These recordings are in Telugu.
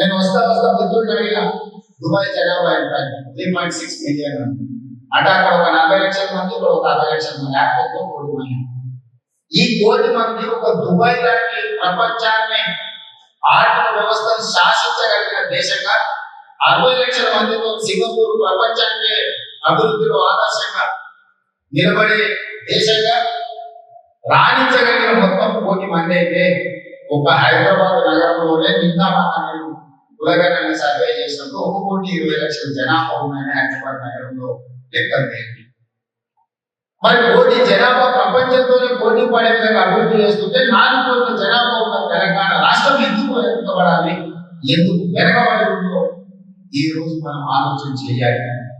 నేను వస్తా వస్తా మిత్రుడు అడిగిన దుబాయ్ జనాభా ఎంత? త్రీ పాయింట్ సిక్స్ మిలియన్ అంటే అక్కడ ఒక నలభై లక్షల మంది ఇక్కడ ఒక అరవై లక్షల మంది. యాక్టివ్గా కోటి మంది. ఈ కోటి మంది ఒక దుబాయ్ లాంటి ప్రపంచాన్ని ఆర్థిక వ్యవస్థను శాసించగలిగిన దేశంగా అరవై లక్షల మందితో సింగపూర్ ప్రపంచానికి అభివృద్ధిలో ఆదర్శంగా నిలబడే దేశంగా రాణించగలిగిన మొత్తం కోటి మంది అయితే ఒక హైదరాబాద్ నగరంలోనే నిన్న మొన్న నేను కులగణన సర్వే చేసినప్పుడు ఒక కోటి ఇరవై లక్షల జనాభా ఉందని హైదరాబాద్ నగరంలో లెక్కలు తేలింది. మరి కోటి జనాభా ప్రపంచంతోనే పోటీ పడే విధంగా అభివృద్ధి చేస్తుంటే నాలుగు కోట్ల జనాభా ఉన్న తెలంగాణ రాష్ట్రం ఎందుకు వెనుకబడాలి? ఎందుకు వెనకబడి ఉందో ఈ రోజు మనం ఆలోచన చేయాలి.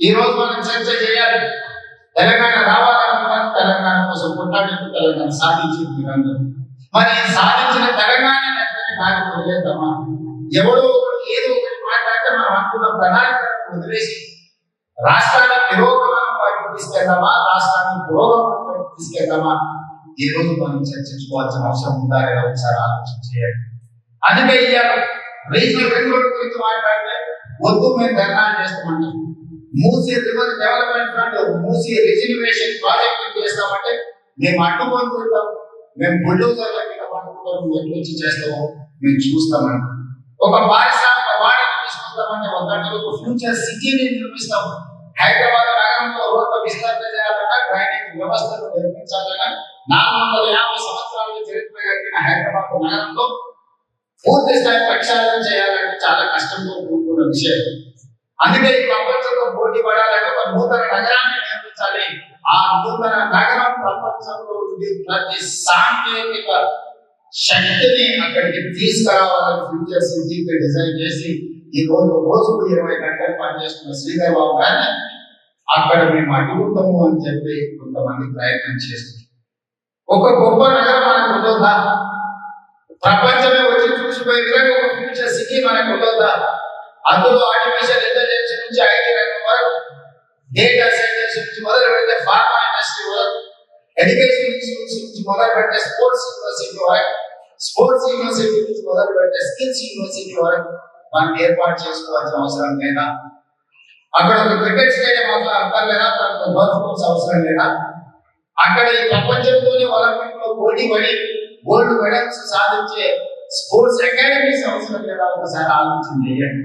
ఈ రోజు మనం చర్చ చేయాలి. తెలంగాణ రావాలనుకున్నాను తెలంగాణ కోసం కొట్లాడేందుకు తెలంగాణ సాధించింది మీరందరూ. మరి సాధించిన తెలంగాణ నాకు వదిలేద్దామా? ఎవడో ఒకడు ఏదో ఒకటి మాట్లాడితే మనం అనుకున్న ప్రణాళికలను వదిలేసి రాష్ట్రాన్ని నిరోధనం వైపు తీసుకెళ్దామా? రాష్ట్రాన్ని పురోగమనం వైపు తీసుకెళ్దామా? ఈ రోజు మనం చర్చించుకోవాల్సిన అవసరం ఉందా లేదా ఒకసారి ఆలోచన చేయాలి. అందుకే ఇవాళ రీజనల్ రింగ్ గురించి మాట్లాడితే వద్దు మేము ధర్నాలు చేస్తామంటాం. Musi river development fund Musi reservation ప్రాజెక్టులు చేస్తామంటే మేము అడ్డుకొని తింటాం మేము బుల్డోజర్ల మీద పట్టుకుంటాం నువ్వు ఎటు నుంచి మేము చూస్తామంటాం. ఒక పారిశ్రామిక వాడని తీసుకుంటామంటే వద్దంటే ఒక ఫ్యూచర్ సిటీని నిర్మిస్తాం హైదరాబాద్ నగరంలో రోడ్ల విస్తరణ చేయాలన్నా డ్రైనేజ్ వ్యవస్థను నిర్మించాలన్నా నాలుగు వందల యాభై సంవత్సరాల చరిత్ర కలిగిన హైదరాబాద్ నగరంలో పూర్తి స్థాయి ప్రక్షాళన చేయాలంటే చాలా కష్టంతో కూడుకున్న విషయం. అందుకే ఈ ప్రపంచంలో పోటీ పడాలంటే ఒక నూతన నగరాన్ని నిర్మించాలి. ఆ నూతన నగరం ప్రపంచంలో ఉండి ప్రతి సాంకేతిక శక్తిని అక్కడికి తీసుకురావాలని ఫ్యూచర్ సిటీకి డిజైన్ చేసి ఈ రోజు రోజుకు ఇరవై గంటలు పనిచేస్తున్న శ్రీధర్ బాబు గారిని అక్కడ మేము అడుగుతాము అని చెప్పి కొంతమంది ప్రయత్నం చేస్తున్నారు ఒక గొప్ప నగరం మనకు ఉండొద్దా? ప్రపంచమే వచ్చి చూసిపోయే విధంగా ఒక ఫ్యూచర్ సిటీ మనకు ఉండొద్దా? అందులో ఆర్టిఫిషియల్ ఇంటెలిజెన్స్ నుంచి ఐటీ రంగం వరకు డేటా సైన్స్ నుంచి మొదలు పెడితే ఫార్మా ఇండస్ట్రీ వరకు ఎడ్యుకేషన్ ఇన్స్టిట్యూట్స్ నుంచి మొదలు పెడితే స్పోర్ట్స్ యూనివర్సిటీ వరకు స్పోర్ట్స్ యూనివర్సిటీ నుంచి మొదలు పెడితే స్కిల్స్ యూనివర్సిటీ వరకు మనం ఏర్పాటు చేసుకోవాల్సిన అవసరం లేదా? అక్కడ ఒక క్రికెట్ స్టేడియం అవసరం అక్కర్లేదా అక్కడ గోల్ఫ్ కోర్స్ అవసరం లేదా? అక్కడ ఈ ప్రపంచంలోని ఒలింపిక్లో పోటీ పడి గోల్డ్ మెడల్స్ సాధించే స్పోర్ట్స్ అకాడమీస్ అవసరం లేదా? ఒకసారి ఆలోచన చేయండి.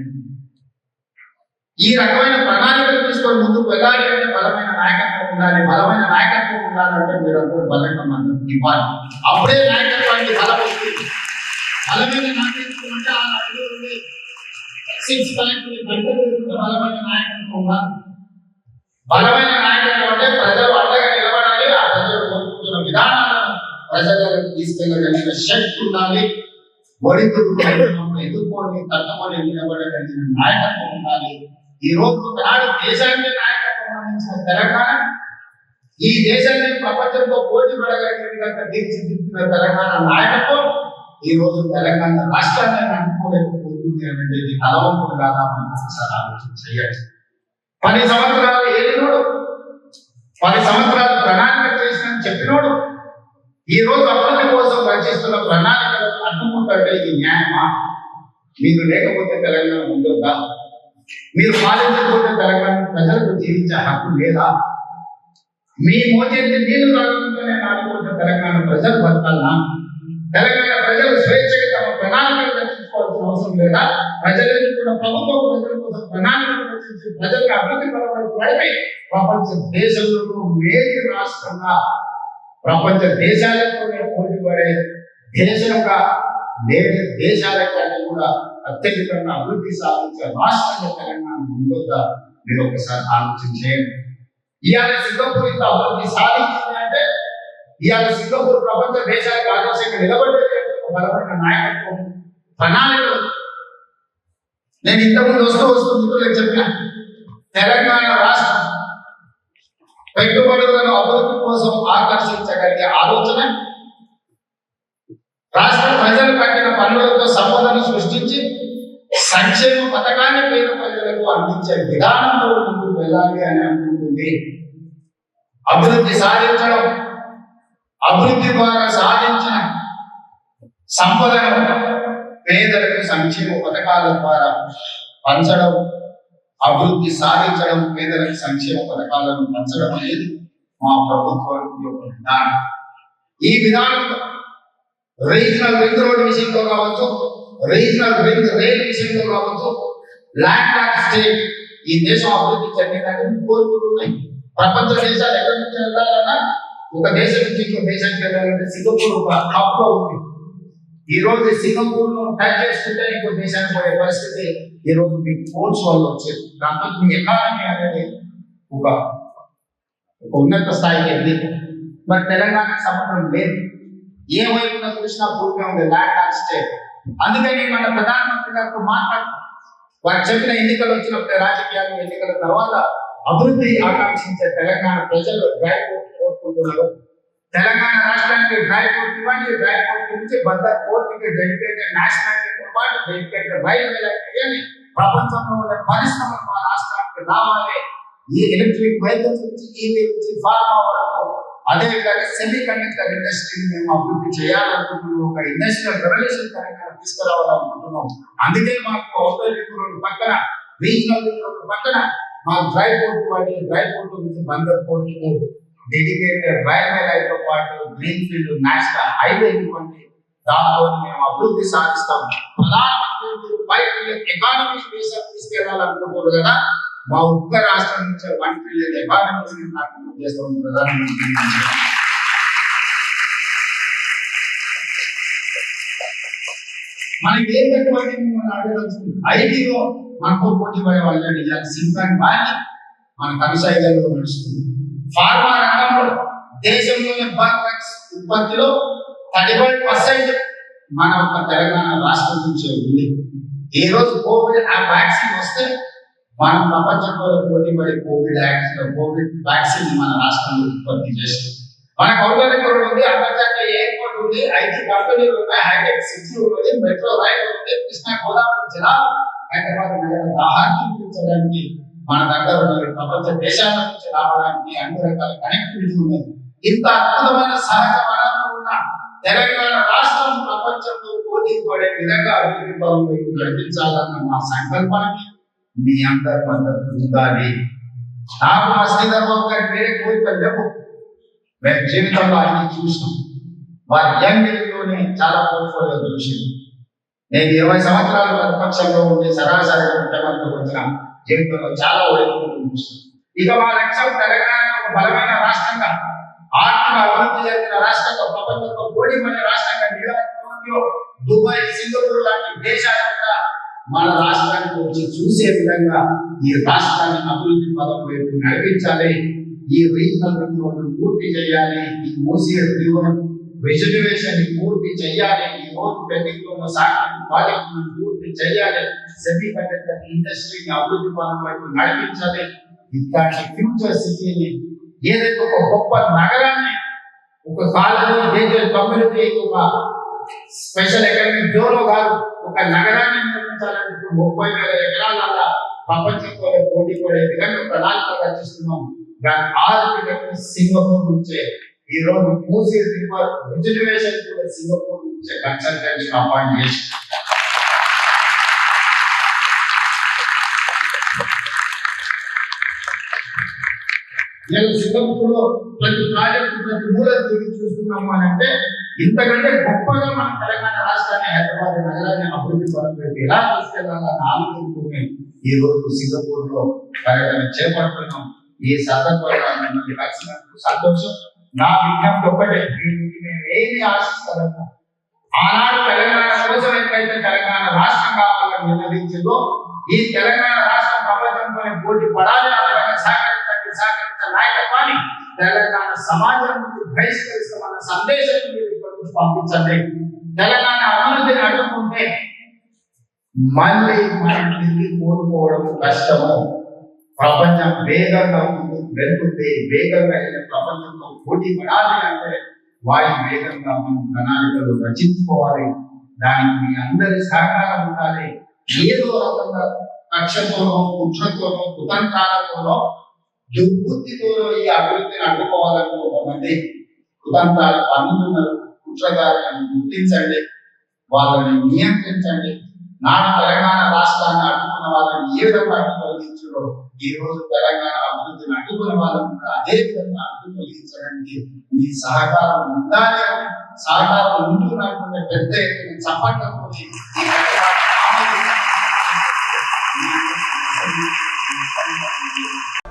ఈ రకమైన ప్రణాళికలు తీసుకొని ముందుకు వెళ్ళాలి అంటే బలమైన నాయకత్వం ఉండాలి. బలమైన నాయకత్వం ఉండాలంటే మీరందరూ బలంగా మద్దతు ఇవ్వాలి. అప్పుడే నాయకత్వానికి బలం వస్తుంది. బలమైన నాయకత్వం అంటే ఆ అడుగు ఉంది సిక్స్ పాయింట్ బలమైన నాయకత్వం ఉండాలి. బలమైన నాయకత్వం అంటే ప్రజలు అండగా నిలబడాలి ఆ ప్రజలు కోరుకుంటున్న విధానాలను ప్రజలకు తీసుకెళ్ళగలిగిన శక్తి ఉండాలి. ఒడిదుడుకులు ఎదుర్కొని తట్టుకొని నిలబడగలిగిన నాయకత్వం ఉండాలి. ఈ రోజు నాడు దేశానికి నాయకత్వం అందించిన తెలంగాణ ఈ దేశాన్ని ప్రపంచంతో పోటీ పడగలిగిన తీర్చిదిద్దిన తెలంగాణ నాయకత్వం ఈ రోజు తెలంగాణ రాష్ట్రాన్ని అనుకోలేకపోతుంది అనేది తలవంపుడు కాదా మనం ఒకసారి ఆలోచన చేయాలి. పది సంవత్సరాలు ఏలినోడు పది సంవత్సరాలు ప్రణాళిక చేసిన చెప్పినోడు ఈ రోజు అభివృద్ధి కోసం రచిస్తున్న ప్రణాళికలు అడ్డుకుంటే ఇది న్యాయమా? మీరు లేకపోతే తెలంగాణ ఉండొద్దా మీరు పాలించకుండా తెలంగాణ ప్రజలకు జీవించే హక్కు లేదా? మీ మోచేతి నీళ్ళు రాకుండానే నాలుగు తెలంగాణ ప్రజలు బతకాలనా తెలంగాణ ప్రజలు స్వేచ్ఛగా తమ ప్రణాళికలు రక్షించుకోవాల్సిన అవసరం లేదా? ప్రజలు కూడా ప్రభుత్వం ప్రజల కోసం ప్రణాళికలు రక్షించి ప్రజలకు అభివృద్ధి పరపడి ప్రపంచ దేశంలో మేలు రాష్ట్రంగా ప్రపంచ దేశాలతోనే పోటీ పడే దేశంగా లేని దేశాల కంటే కూడా అత్యధికంగా అభివృద్ధి సాధించే రాష్ట్రంగా తెలంగాణ ముందుగా మీరు ఒకసారి ఆలోచన చేయండి ఇవాళ సింగపూర్ ఇంత అభివృద్ధి సాధించింది అంటే ఇవాళ సింగపూర్ ప్రపంచ దేశాలకు ఆదర్శంగా నిలబడే బలమైన నాయకత్వం ప్రణాళికలు. నేను ఇంతకుముందు వస్తూ వస్తూ మిత్రులకు చెప్పిన తెలంగాణ రాష్ట్రం పెట్టుబడులను అభివృద్ధి కోసం ఆకర్షించగలిగే ఆలోచన రాష్ట్ర ప్రజలు కట్టిన పనులతో సంపదను సృష్టించి సంక్షేమ పథకాన్ని పేద ప్రజలకు అందించే విధానంలో ముందుకు వెళ్ళాలి అని అనుకుంటుంది. అభివృద్ధి సాధించడం అభివృద్ధి ద్వారా సాధించిన సంపదను పేదలకు సంక్షేమ పథకాల ద్వారా పంచడం అభివృద్ధి సాధించడం పేదలకు సంక్షేమ పథకాలను పంచడం అనేది మా ప్రభుత్వం యొక్క విధానం. ఈ విధానంలో రీజనల్ రింగ్ రోడ్ విషయంలో కావచ్చు రీజనల్ రింగ్ రైల్ విషయంలో కావచ్చు ల్యాండ్ లాక్ స్టేట్ ఈ దేశం అభివృద్ధి చెందిందని కోరుకుంటూ ఉన్నాయి ప్రపంచ దేశాలు ఎక్కడి నుంచి వెళ్ళాలన్నా ఒక దేశం నుంచి ఇంకో దేశానికి వెళ్ళాలంటే సింగపూర్ ఒక హబ్లో ఉంది ఈ రోజు సింగపూర్ను టచ్ చేసుకుంటే ఇంకో దేశానికి పోయే పరిస్థితి ఈ రోజు మీ కోర్స్ వల్ల వచ్చేది దాంతో మీ ఎకానమీ అనేది ఒక ఒక ఉన్నత స్థాయికి వెళ్ళింది మరి తెలంగాణకు సంబంధం లేదు ఏ వైపున చూసినా పూర్తిగా ఉంది ల్యాండ్ లాక్ స్టేట్ అందుకని మన ప్రధానమంత్రి గారితో మాట్లాడు వారు చెప్పిన ఎన్నికలు వచ్చినప్పుడు రాజకీయాలు ఎన్నికల తర్వాత అభివృద్ధి ఆకాంక్షించే తెలంగాణ ప్రజలు డ్రై కోర్టు కోరుకుంటున్నారు. తెలంగాణ రాష్ట్రానికి డ్రై కోర్టు ఇవ్వండి. డ్రై కోర్టు నుంచి బందర్ కోర్టుకి డెడికేటెడ్ నేషనల్ పాటు డెడికేటెడ్ రైల్వే అని ప్రపంచంలో ఉన్న పరిశ్రమలు మా రాష్ట్రానికి రావాలి. ఈ ఎలక్ట్రిక్ వెహికల్స్ నుంచి ఈవీ నుంచి ఫార్మా వరకు అదేవిధంగా సెమీ కండక్టర్ ఇండస్ట్రీని మేము అభివృద్ధి చేయాలనుకుంటున్నాం ఒక ఇండస్ట్రియల్ రెవల్యూషన్ కార్యక్రమం తీసుకురావాలనుకుంటున్నాం. అందుకే మాకు ఔటర్ పక్కన రీజనల్ పక్కన మా డ్రై పోర్ట్ వాటి డ్రై పోర్ట్ నుంచి బందర్ పోర్ట్ డెడికేటెడ్ రైల్వే లైన్తో పాటు గ్రీన్ ఫీల్డ్ నేషనల్ హైవే ఇవ్వండి. దాంతో మేము అభివృద్ధి సాధిస్తాం. ప్రధానమంత్రి మీరు ఎకానమీ దేశం తీసుకెళ్ళాలనుకుంటున్నారు కదా మా ఒక్క రాష్ట్రం నుంచి వన్ ట్రిలియన్ ఎకానమీ నాకు. చేస్తాం ప్రధానమంత్రి మనకి ఏం తక్కువైంది మిమ్మల్ని అడగదలుచుకుంది ఐటీలో మనకు పోటీ పడే వాళ్ళు నిజానికి సింకాన్ బాగా మన కనుసైగల్లో నడుస్తుంది. ఫార్మా రంగంలో దేశంలోని బాక్స్ ఉత్పత్తిలో థర్టీ ఫైవ్ పర్సెంట్ మన ఒక తెలంగాణ రాష్ట్రం నుంచే ఉంది. ఏ రోజు కోవిడ్ ఆ వ్యాక్సిన్ వస్తే మనం ప్రపంచంలో పోటీ పడే కోవిడ్ వ్యాక్సిన్ కోవిడ్ వ్యాక్సిన్ మన రాష్ట్రంలో ఉత్పత్తి చేస్తుంది. మన కౌటరికలు ఉంది అంతర్జాతీయ ఎయిర్పోర్ట్ ఉంది ఐటీ కంపెనీలు ఉన్నాయి హైటెక్ సిటీ ఉంది మెట్రో రైలు ఉంది కృష్ణా గోదావరి జలాలు హైదరాబాద్ నగర దాహాన్ని తీర్చడానికి మన దగ్గర ఉన్నది ప్రపంచ దేశాల నుంచి రావడానికి అన్ని రకాల కనెక్టివిటీ ఉన్నది. ఇంత అద్భుతమైన సహజ వనరులు ఉన్న తెలంగాణ రాష్ట్రం ప్రపంచంలో పోటీ పడే విధంగా అభివృద్ధి పనులు వైపు నడిపించాలన్న మా సంకల్పానికి మీ అందరి మద్దతు ఉండాలి నాకు మా శ్రీధర్బాబు గారి వేరే కోరికలు లేవు. మేము జీవితంలో అన్ని చూసినాం. వారి యంగ్ ఏజ్లోనే చాలా పోర్ట్ఫోలియో చూసింది నేను ఇరవై సంవత్సరాలు ప్రతిపక్షంలో ఉండి సరాసరిగా ముఖ్యమంత్రి వచ్చిన జీవితంలో చాలా ఓడిపోతుంది చూసినాం. ఇక మా లక్ష్యం తెలంగాణ ఒక బలమైన రాష్ట్రంగా ఆర్థిక అభివృద్ధి చెందిన రాష్ట్రంగా ప్రపంచంలో పోటీపడే రాష్ట్రంగా న్యూయార్క్ టోక్యో దుబాయ్ సింగపూర్ లాంటి దేశాలు కూడా మన రాష్ట్రానికి వచ్చి చూసే విధంగా ఈ రాష్ట్రాన్ని అభివృద్ధి పదం వైపు నడిపించాలి. ఈ రీజనల్ రిపోర్ట్ పూర్తి చేయాలి. ఈ మూసీ రివర్ రిజర్వేషన్ పూర్తి చేయాలి. ఈ రోజు పెండింగ్లో ఉన్న సాక్షి ప్రాజెక్టును పూర్తి చేయాలి. సెమీ కండక్టర్ ఇండస్ట్రీని అభివృద్ధి పదం వైపు నడిపించాలి. ఇట్లాంటి ఫ్యూచర్ సిటీని ఏదైతే ఒక గొప్ప నగరాన్ని ఒక కాలనీ దేశ కమ్యూనిటీ ఒక స్పెషల్ ఎకనామిక్ జోన్ కాదు. ఒక నగరాన్ని నిర్మించాలని ముప్పై వేల ఎకరాల ప్రపంచంలో పోటీ పడే విధంగా ప్రణాళిక రచిస్తున్నాం. దాని ఆర్థిక సింగపూర్ నుంచే. ఈ రోజు మూసీ రివర్ రిజర్వేషన్ కూడా సింగపూర్ నుంచే కన్సల్టెన్షన్ అపాయింట్ చేసి నేను సింగపూర్లో ప్రతి ప్రాజెక్టు ప్రతి మూల తిరిగి చూస్తున్నాము అని అంటే ఇంతకంటే గొప్పగా మన తెలంగాణ రాష్ట్రాన్ని హైదరాబాద్ నగరాన్ని అభివృద్ధి పరంగా ఎలా తీసుకెళ్ళాలన్న ఆలోచించుకుని ఈ రోజు సింగపూర్లో పర్యటన చేపడుతున్నాం. ఈ సందర్భంగా మిమ్మల్ని కలిసినందుకు సంతోషం. నా విజ్ఞప్తి ఒక్కటే మేము ఏమి ఆశిస్తాము ఆనాడు తెలంగాణ కోసం ఎప్పుడైతే తెలంగాణ రాష్ట్రం కావాలని నిర్ణయించిందో ఈ తెలంగాణ రాష్ట్రం ప్రపంచంలోనే పోటీ పడాలి ఆ విధంగా సహకరించండి సహకరించే తెలంగాణ సమాజం ముందు బహిష్కరిస్తామన్న సందేశం మీరు ఇక్కడి నుంచి పంపించండి. తెలంగాణ అభివృద్ధిని అడ్డుకుంటే మళ్ళీ మనం తిరిగి కోరుకోవడం కష్టము. ప్రపంచం వేగంగా ముందుకు వెళ్తుంది వేగంగా వెళ్ళే ప్రపంచంలో పోటీ పడాలి అంటే వారి వేగంగా మనం ప్రణాళికలు రచించుకోవాలి. దానికి మీ అందరి సహకారం ఉండాలి. ఏదో రకంగా కక్షతోనో కుట్రతోనో కుతంత్రాలతోనో దుర్బుద్ధితో ఈ అభివృద్ధిని అడ్డుకోవాలని కొంతమంది కుతంత్రాలు పన్నుతున్నారు కుట్రగారులను గుర్తించండి. వాళ్ళని నియంత్రించండి. నానా తెలంగాణ రాష్ట్రాన్ని అడ్డుకున్న వాళ్ళని ఏ విధంగా అడ్డుకొలిగించడో ఈ రోజు తెలంగాణ అభివృద్ధిని అడ్డుకున్న వాళ్ళని కూడా అదే విధంగా అడ్డుకొలిగించడానికి మీ సహకారం ఉండాలి సహకారం ఉంటున్నటువంటి పెద్ద ఎత్తున చప్పట్లతో